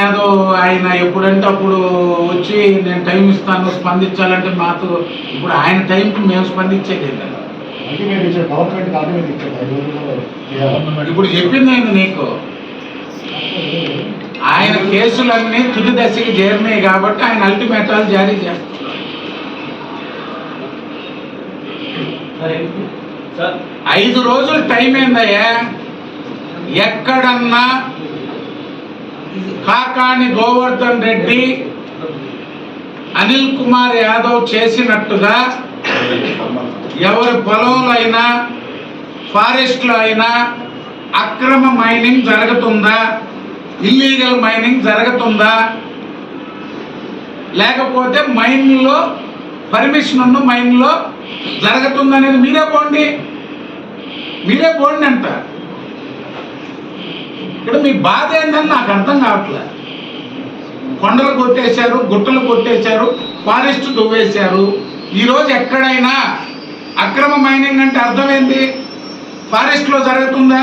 ఏదో ఆయన ఎప్పుడంటే అప్పుడు వచ్చి నేను టైం ఇస్తాను స్పందించాలంటే మాతో ఇప్పుడు ఆయన టైంకి మేము స్పందించేది ఇప్పుడు చెప్పింది ఆయన నీకు? ఆయన కేసులన్నీ తుది దశకి చేరినాయి కాబట్టి ఆయన అల్టిమేటాలు జారీ చేస్తున్నారు. ఐదు రోజులు టైం ఏందయ్యా? ఎక్కడన్నా కాకాని గోవర్ధన్ రెడ్డి అనిల్ కుమార్ యాదవ్ చేసినట్టుగా ఎవరి పొలంలో అయినా ఫారెస్ట్లో అయినా అక్రమ మైనింగ్ జరుగుతుందా? ఇల్లీగల్ మైనింగ్ జరుగుతుందా? లేకపోతే మైన్లో పర్మిషన్ ఉన్న మైన్లో జరుగుతుందనేది మీరే పోండి. మీరే పోండి అంట ఇక్కడ మీ బాధ ఏంటని నాకు అర్థం కావట్లేదు కొండలు కొట్టేశారు గుట్టలు కొట్టేశారు ఫారెస్ట్ దువ్వేశారు. ఈరోజు ఎక్కడైనా అక్రమ మైనింగ్ అంటే అర్థం ఫారెస్ట్లో జరుగుతుందా?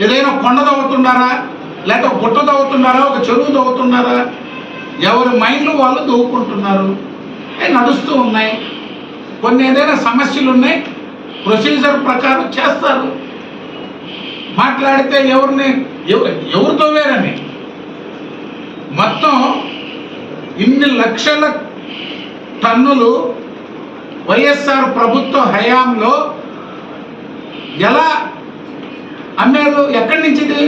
ఏదైనా కొండ తవ్వుతున్నారా? లేకపోతే ఒక గుట్ట తవ్వుతున్నారా? ఒక చెరువు తవ్వుతున్నారా? ఎవరి మైండ్లు వాళ్ళు దూకుంటున్నారు? నడుస్తూ ఉన్నాయి. కొన్ని ఏదైనా సమస్యలు ఉన్నాయి ప్రొసీజర్ ప్రకారం చేస్తారు. మాట్లాడితే ఎవరిని ఎవరితో ఎవరు తవ్వారని మొత్తం ఇన్ని లక్షల టన్నులు వైఎస్ఆర్ ప్రభుత్వ హయాంలో ఎలా అమ్మారు? ఎక్కడి నుంచిది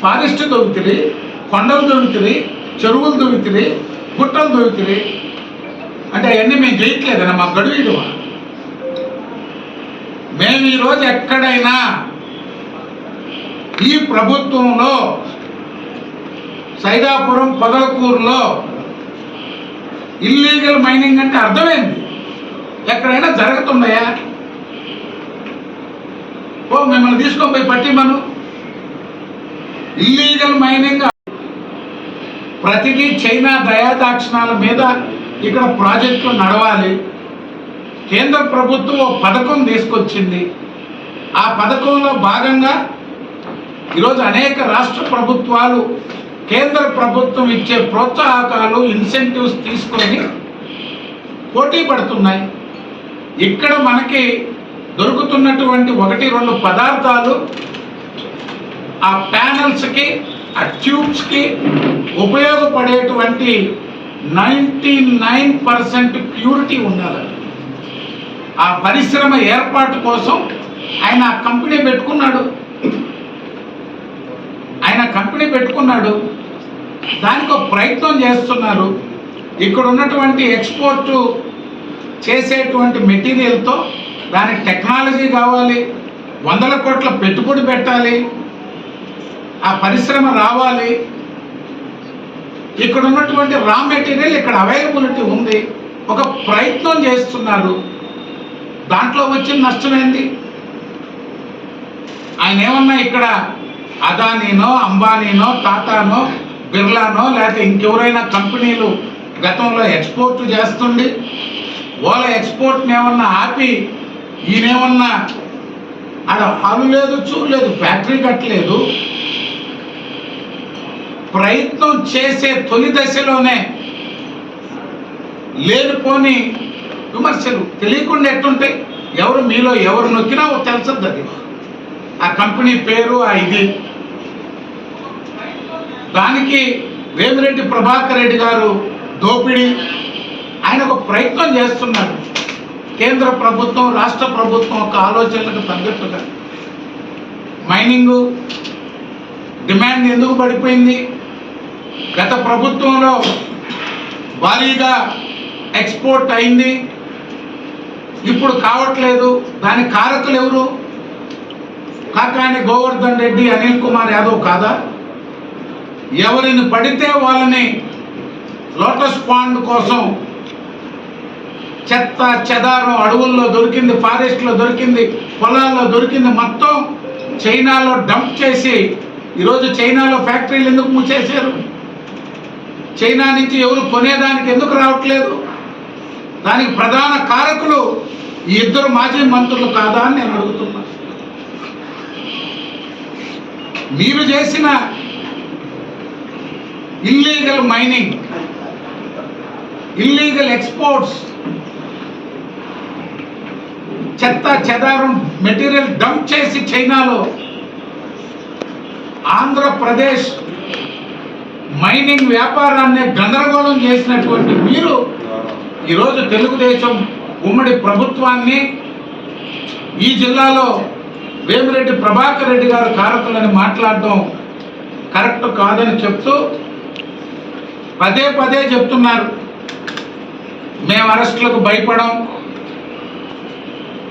ఫారెస్ట్ దొరుకుతుంది కొండలు దొరుకుతుంది చెరువులు దొరుకుతుంది గుట్టలు దొరుకుతుంది. అంటే అవన్నీ మేము చేయట్లేదన్న మా గడువు ఇటువా మేము ఈరోజు ఎక్కడైనా ఈ ప్రభుత్వంలో సైదాపురం పొదలకూరులో ఇల్లీగల్ మైనింగ్ అంటే అర్థమైంది. ఎక్కడైనా జరుగుతున్నాయా ఓ మిమ్మల్ని తీసుకొని పోయి పట్టి మనం ఇల్లీగల్ మైనింగ్ ప్రతిదీ చైనా దయాదాక్షిణాల మీద ఇక్కడ ప్రాజెక్టులు నడవాలి. కేంద్ర ప్రభుత్వం ఓ పథకం తీసుకొచ్చింది. ఆ పథకంలో భాగంగా ఈరోజు అనేక రాష్ట్ర ప్రభుత్వాలు కేంద్ర ప్రభుత్వం ఇచ్చే ప్రోత్సాహకాలు ఇన్సెంటివ్స్ తీసుకొని పోటీ పడుతున్నాయి. ఇక్కడ మనకి దొరుకుతున్నటువంటి ఒకటి రెండు పదార్థాలు ఆ ప్యానల్స్కి ఆ ట్యూబ్స్కి ఉపయోగపడేటువంటి నైంటీ నైన్ పర్సెంట్ ప్యూరిటీ ఉండాలి. ఆ పరిశ్రమ ఏర్పాటు కోసం ఆయన ఆ కంపెనీ పెట్టుకున్నాడు. ఆయన కంపెనీ పెట్టుకున్నాడు. దానికి ప్రయత్నం చేస్తున్నారు. ఇక్కడ ఉన్నటువంటి ఎక్స్పోర్ట్ చేసేటువంటి మెటీరియల్తో దానికి టెక్నాలజీ కావాలి. వందల కోట్ల పెట్టుబడి పెట్టాలి. ఆ పరిశ్రమ రావాలి. ఇక్కడ ఉన్నటువంటి రా మెటీరియల్ ఇక్కడ అవైలబిలిటీ ఉంది. ఒక ప్రయత్నం చేస్తున్నారు. దాంట్లో వచ్చిన నష్టం ఆయన ఏమన్నా ఇక్కడ అదానీనో అంబానీనో టాటానో బిర్లానో లేకపోతే ఇంకెవరైనా కంపెనీలు గతంలో ఎక్స్పోర్ట్ చేస్తుండి వాళ్ళ ఎక్స్పోర్ట్ని ఏమన్నా ఆపి ఈయనేమన్నా ఆడ హాలు లేదు చూడలేదు ఫ్యాక్టరీ కట్టలేదు. ప్రయత్నం చేసే తొలి దశలోనే లేనిపోని విమర్శలు తెలియకుండా ఎట్టుంటాయి? ఎవరు మీలో ఎవరు నొక్కినా తెలుసద్దు అది. ఆ కంపెనీ పేరు ఆ ఇది. దానికి వేమిరెడ్డి ప్రభాకర్ రెడ్డి గారు దోపిడీ. ఆయన ఒక ప్రయత్నం చేస్తున్నారు. కేంద్ర ప్రభుత్వం రాష్ట్ర ప్రభుత్వం ఒక ఆలోచనలకు తగ్గట్టుగా మైనింగు డిమాండ్ ఎందుకు పడిపోయింది? గత ప్రభుత్వంలో భారీగా ఎక్స్పోర్ట్ అయింది. ఇప్పుడు కావట్లేదు. దాని కారకులు ఎవరు? కాకాని గోవర్ధన్ రెడ్డి అనిల్ కుమార్ యాదవ్ కాదా? ఎవరిని పడితే వాళ్ళని లోటస్ పాండ్ కోసం చెత్త చెదారం అడవుల్లో దొరికింది ఫారెస్ట్లో దొరికింది పొలాల్లో దొరికింది మొత్తం చైనాలో డంప్ చేసి ఈరోజు చైనాలో ఫ్యాక్టరీలు ఎందుకు మూసేశారు? చైనా నుంచి ఎవరు కొనేదానికి ఎందుకు రావట్లేదు? దానికి ప్రధాన కారకులు ఈ ఇద్దరు మాజీ మంత్రులు కాదా అని నేను అడుగుతున్నా. మీరు చేసిన ఇల్లీగల్ మైనింగ్ ఇల్లీగల్ ఎక్స్పోర్ట్స్ చెత్త చెదారం మెటీరియల్ డంప్ చేసి చైనాలో. ఆంధ్రప్రదేశ్ మైనింగ్ వ్యాపారాన్ని గందరగోళం చేసినటువంటి మీరు ఈరోజు తెలుగుదేశం ఉమ్మడి ప్రభుత్వాన్ని ఈ జిల్లాలో వేమిరెడ్డి ప్రభాకర్ రెడ్డి గారు కారకులని మాట్లాడడం కరెక్ట్ కాదని చెప్తూ పదే పదే చెప్తున్నారు. మేము అరెస్టులకు భయపడం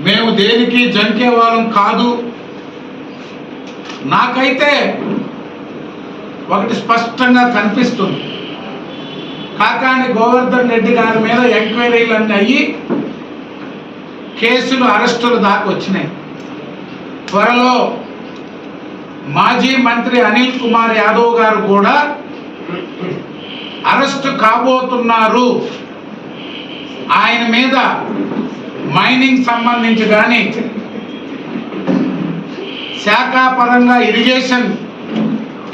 మేము దేనికి జంకే వాళ్ళం కాదు. నాకైతే ఒకటి స్పష్టంగా కనిపిస్తుంది. కాకాని గోవర్ధన్ రెడ్డి గారి మీద ఎంక్వైరీలన్నీ అయ్యి కేసులు అరెస్టులు దాకా వచ్చినాయి. త్వరలో మాజీ మంత్రి అనిల్ కుమార్ యాదవ్ గారు కూడా అరెస్టు కాబోతున్నారు. ఆయన మీద మైనింగ్ సంబంధించి కానీ శాఖాపరంగా ఇరిగేషన్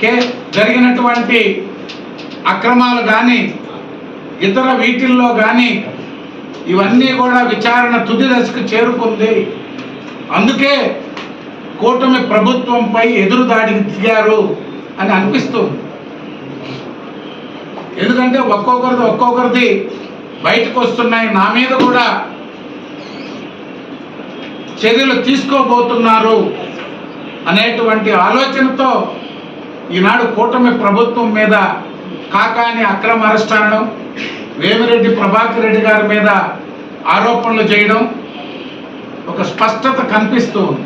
కే జరిగినటువంటి అక్రమాలు కానీ ఇతర వీటిల్లో కానీ ఇవన్నీ కూడా విచారణ తుది దశకు చేరుకుంది. అందుకే కూటమి ప్రభుత్వంపై ఎదురుదాడికి దిగారు అని అనిపిస్తుంది. ఎందుకంటే ఒక్కొక్కరిది ఒక్కొక్కరిది బయటకు వస్తున్నాయి. నా మీద కూడా చర్యలు తీసుకోబోతున్నారు అనేటువంటి ఆలోచనతో ఈనాడు కూటమి ప్రభుత్వం మీద కాకాని అక్రమ అరెస్ట్ అనడం వేమిరెడ్డి ప్రభాకర్ రెడ్డి గారి మీద ఆరోపణలు చేయడం ఒక స్పష్టత కనిపిస్తూ ఉంది.